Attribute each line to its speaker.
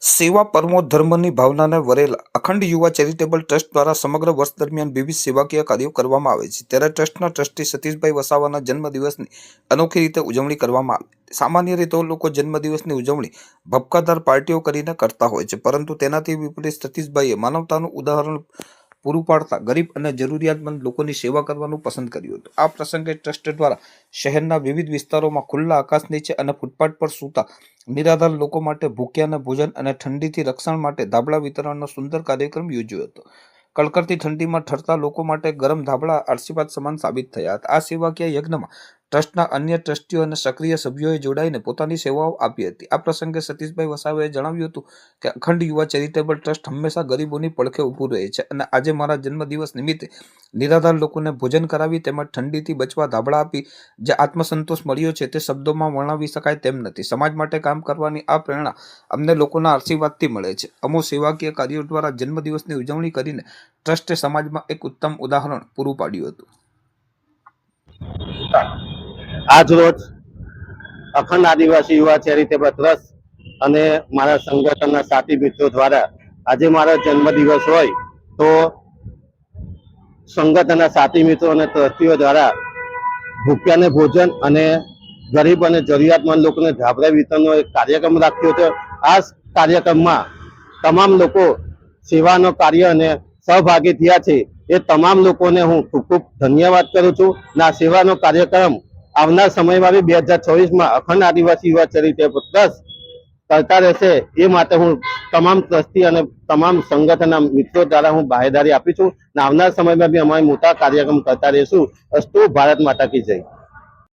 Speaker 1: સેવા પરમો ધર્મની ભાવનાને વરેલા અખંડ યુવા ચેરિટેબલ ટ્રસ્ટ દ્વારા સમગ્ર વર્ષ દરમિયાન વિવિધ સેવાકીય કાર્યો કરવામાં આવે છે. ત્યારે ટ્રસ્ટના ટ્રસ્ટી સતીશભાઈ વસાવાના જન્મદિવસની અનોખી રીતે ઉજવણી કરવામાં આવી સામાન્ય રીતે લોકો જન્મદિવસની ઉજવણી ભપકાદાર પાર્ટીઓ કરીને કરતા હોય છે, પરંતુ તેનાથી વિપરીત સતીશભાઈએ માનવતાનું ઉદાહરણ પૂરું પાડતા ગરીબ અને જરૂરિયાતમંદ લોકોની સેવા કરવાનું પસંદ કર્યું હતું. આ પ્રસંગે ટ્રસ્ટ દ્વારા શહેરના વિવિધ વિસ્તારોમાં ખુલ્લા આકાશ નીચે અને ફૂટપાથ પર સૂતા નિરાધાર લોકો માટે ભૂખ્યાને ભોજન અને ઠંડીથી રક્ષણ માટે ધાબળા વિતરણનો સુંદર કાર્યક્રમ યોજ્યો હતો. કડકડતી ઠંડીમાં ઠરતા લોકો માટે ગરમ ધાબળા આશીર્વાદ સમાન સાબિત થયા હતા. આ સેવાકીય યજ્ઞમાં ટ્રસ્ટના અન્ય ટ્રસ્ટીઓ અને સક્રિય સભ્યોએ જોડાઈને પોતાની સેવાઓ આપી હતી. આ પ્રસંગે સતીશભાઈ વસાવાએ જણાવ્યું હતું કે, અખંડ યુવા ચેરિટેબલ ટ્રસ્ટ હંમેશા ગરીબોની પડખે ઊભું રહે છે અને આજે મારા જન્મદિવસ નિમિત્તે નિરાધાર લોકોને ભોજન કરાવી તેમજ ઠંડીથી બચવા ધાબળા આપી જે આત્મસંતોષ મળ્યો છે તે શબ્દોમાં વર્ણવી શકાય તેમ નથી. સમાજ માટે કામ કરવાની આ પ્રેરણા અમને લોકોના આશીર્વાદથી મળે છે. અમો સેવાકીય કાર્યો દ્વારા જન્મદિવસની ઉજવણી કરીને ટ્રસ્ટે સમાજમાં એક ઉત્તમ ઉદાહરણ પૂરું પાડ્યું હતું.
Speaker 2: આજ રોજ અખંડ આદિવાસી યુવા ચેરિટેબલ ટ્રસ્ટ અને મારા સંગઠનના સાથી મિત્રો દ્વારા આજે મારો જન્મદિવસ હોય તો સંગઠનના સાથી મિત્રો અને ટ્રસ્ટીઓ દ્વારા ભૂખ્યાને ભોજન અને ગરીબ અને જરૂરિયાતમંદ લોકોને ધાબરા વિતરણનો એક કાર્યક્રમ રાખ્યો છે. આ કાર્યક્રમમાં તમામ લોકો સેવાનો કાર્ય અને સહભાગી થયા છે. એ તમામ લોકોને હું ખૂબ ખૂબ ધન્યવાદ કરું છું. અને સેવાનો કાર્યક્રમ આવનાર સમયમાં બી બે હજાર ચોવીસમાં અખંડ આદિવાસી યુવા ચેરિટેબલ ટ્રસ્ટ કરતા રહેશે એ માટે હું તમામ ટ્રસ્ટી અને તમામ સંગઠનના મિત્રો દ્વારા હું બાહેદારી આપી છું અને આવનાર સમયમાં બી અમારે મોટા કાર્યક્રમ કરતા રહીશું. અસ્તુ ભારત માતા કી જય.